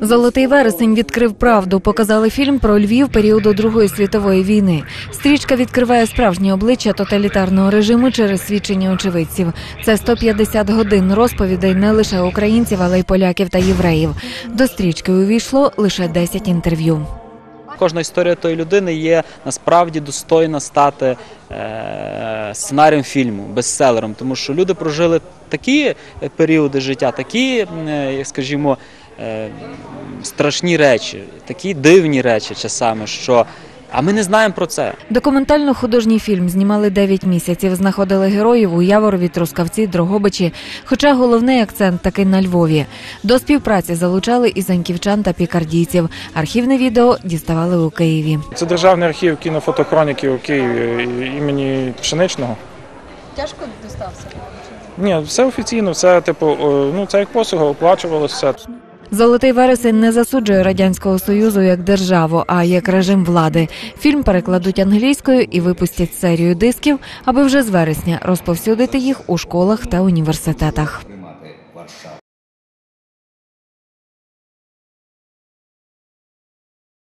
Золотий вересень відкрив правду. Показали фільм про Львів періоду Другої світової війни. Стрічка відкриває справжнє обличчя тоталітарного режиму через свідчення очевидців. Це 150 годин розповідей не лише українців, але й поляків та євреїв. До стрічки увійшло лише 10 інтерв'ю. Кожна історія тої людини є насправді достойна стати е, сценарієм фільму, бестселером, тому що люди прожили такі періоди життя, такі, е, скажімо, е, страшні речі, такі дивні речі часами, що а ми не знаємо про це. Документально-художній фільм знімали 9 місяців. Знаходили героїв у Яворові, Трускавці, Дрогобичі. Хоча головний акцент таки на Львові. До співпраці залучали і заньківчан та пікардійців. Архівне відео діставали у Києві. Це державний архів кінофотохроніки у Києві імені Пшеничного. Тяжко достався. Ні, все офіційно, все типу, ну це як послуга, оплачувалося все. Золотий вересень не засуджує радянського союзу як державу, а як режим влади. Фільм перекладуть англійською і випустять серію дисків, аби вже з вересня розповсюдити їх у школах та університетах.